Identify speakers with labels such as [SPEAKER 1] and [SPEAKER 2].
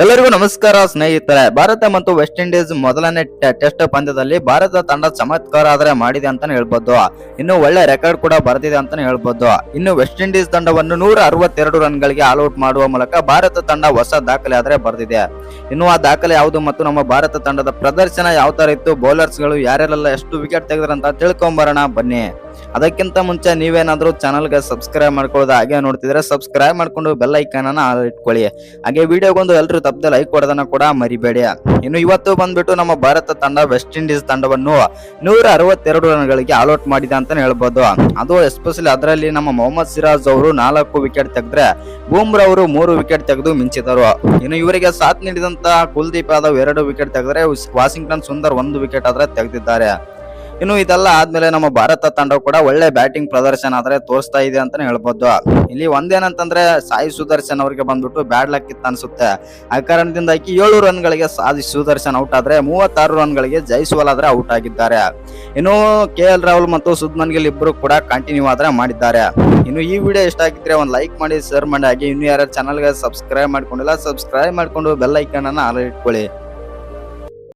[SPEAKER 1] ಎಲ್ಲರಿಗೂ ನಮಸ್ಕಾರ, ಸ್ನೇಹಿತರೆ. ಭಾರತ ಮತ್ತು ವೆಸ್ಟ್ ಇಂಡೀಸ್ ಮೊದಲನೇ ಟೆಸ್ಟ್ ಪಂದ್ಯದಲ್ಲಿ ಭಾರತ ತಂಡ ಚಮತ್ಕಾರ ಆದರೆ ಮಾಡಿದೆ ಅಂತಾನೆ ಹೇಳ್ಬೋದು. ಇನ್ನು ಒಳ್ಳೆ ರೆಕಾರ್ಡ್ ಕೂಡ ಬರೆದಿದೆ ಅಂತಾನೆ ಹೇಳ್ಬೋದು. ಇನ್ನು ವೆಸ್ಟ್ ಇಂಡೀಸ್ ತಂಡವನ್ನು ನೂರ ಅರವತ್ತೆರಡು ಆಲ್ ಔಟ್ ಮಾಡುವ ಮೂಲಕ ಭಾರತ ತಂಡ ಹೊಸ ದಾಖಲೆ ಆದರೆ ಬರೆದಿದೆ. ಇನ್ನು ಆ ದಾಖಲೆ ಯಾವುದು ಮತ್ತು ನಮ್ಮ ಭಾರತ ತಂಡದ ಪ್ರದರ್ಶನ ಯಾವ ತರ ಇತ್ತು ಬೌಲರ್ಸ್ಗಳು ಯಾರ್ಯಾರೆಲ್ಲ ಎಷ್ಟು ವಿಕೆಟ್ ತೆಗೆದ್ರಂತ ತಿಳ್ಕೊಂಬರೋಣ ಬನ್ನಿ. ಅದಕ್ಕಿಂತ ಮುಂಚೆ ನೀವೇನಾದರೂ ಚಾನಲ್ಗೆ ಸಬ್ಸ್ಕ್ರೈಬ್ ಮಾಡ್ಕೊಳ್ಳೋದು ಹಾಗೆ ನೋಡ್ತಿದ್ರೆ ಸಬ್ಸ್ಕ್ರೈಬ್ ಮಾಡ್ಕೊಂಡು ಬೆಲ್ ಐಕಾನ್ ಇಟ್ಕೊಳ್ಳಿ. ಹಾಗೆ ವಿಡಿಯೋಗೊಂದು ಎಲ್ಲರೂ ತಪ್ಪದೆ ಲೈಕ್ ಕೊಡೋದನ್ನ ಕೂಡ ಮರಿಬೇಡಿ. ಇನ್ನು ಇವತ್ತು ಬಂದ್ಬಿಟ್ಟು ನಮ್ಮ ಭಾರತ ತಂಡ ವೆಸ್ಟ್ ಇಂಡೀಸ್ ತಂಡವನ್ನು ನೂರ ಅರವತ್ತೆರಡು ರನ್ಗಳಿಗೆ ಆಲ್ಔಟ್ ಮಾಡಿದೆ ಅಂತಲೇ ಹೇಳ್ಬೋದು. ಅದು ಎಸ್ಪೆಷಲಿ ಅದರಲ್ಲಿ ನಮ್ಮ ಮೊಹಮ್ಮದ್ ಸಿರಾಜ್ ಅವರು ನಾಲ್ಕು ವಿಕೆಟ್ ತೆಗೆದ್ರೆ ಬೂಮ್ರಾ ಅವರು ಮೂರು ವಿಕೆಟ್ ತೆಗೆದು ಮಿಂಚಿದರು. ಇನ್ನು ಇವರಿಗೆ ಸಾಥ್ ನೀಡಿದಂತಹ ಕುಲ್ದೀಪ್ ಯಾದವ್ ಎರಡು ವಿಕೆಟ್ ತೆಗೆದ್ರೆ ವಾಷಿಂಗ್ಟನ್ ಸುಂದರ್ ಒಂದು ವಿಕೆಟ್ ಆದ್ರೆ ತೆಗೆದಿದ್ದಾರೆ. ಇನ್ನು ಇದೆಲ್ಲ ಆದ್ಮೇಲೆ ನಮ್ಮ ಭಾರತ ತಂಡ ಕೂಡ ಒಳ್ಳೆ ಬ್ಯಾಟಿಂಗ್ ಪ್ರದರ್ಶನ ಆದ್ರೆ ತೋರಿಸ್ತಾ ಇದೆ ಅಂತಾನೆ ಹೇಳ್ಬೋದು. ಇಲ್ಲಿ ಒಂದೇನಂತಂದ್ರೆ ಸಾಯಿ ಸುದರ್ಶನ್ ಅವರಿಗೆ ಬಂದ್ಬಿಟ್ಟು ಬ್ಯಾಡ್ ಲಕ್ ಇತ್ತು ಅನ್ಸುತ್ತೆ. ಆ ಕಾರಣದಿಂದಾಗಿ ಏಳು ರನ್ಗಳಿಗೆ ಸಾಯಿ ಸುದರ್ಶನ್ ಔಟ್ ಆದ್ರೆ ಮೂವತ್ತಾರು ರನ್ಗಳಿಗೆ ಜೈಸ್ವಾಲ್ ಆದ್ರೆ ಔಟ್ ಆಗಿದ್ದಾರೆ. ಇನ್ನು ಕೆ ಎಲ್ ರಾಹುಲ್ ಮತ್ತು ಸುದ್ಮನ್ ಗಿಲ್ ಇಬ್ಬರು ಕೂಡ ಕಂಟಿನ್ಯೂ ಆದ್ರೆ ಮಾಡಿದ್ದಾರೆ. ಇನ್ನು ಈ ವಿಡಿಯೋ ಇಷ್ಟ ಆಗಿದ್ರೆ ಒಂದು ಲೈಕ್ ಮಾಡಿ, ಶೇರ್ ಮಾಡಿ, ಹಾಗೆ ಇನ್ನು ಯಾರು ಚಾನಲ್ಗೆ ಸಬ್ಸ್ಕ್ರೈಬ್ ಮಾಡ್ಕೊಂಡಿಲ್ಲ ಸಬ್ಸ್ಕ್ರೈಬ್ ಮಾಡ್ಕೊಂಡು ಬೆಲ್ ಐಕನ್ ಅನ್ನ ಇಟ್ಕೊಳ್ಳಿ.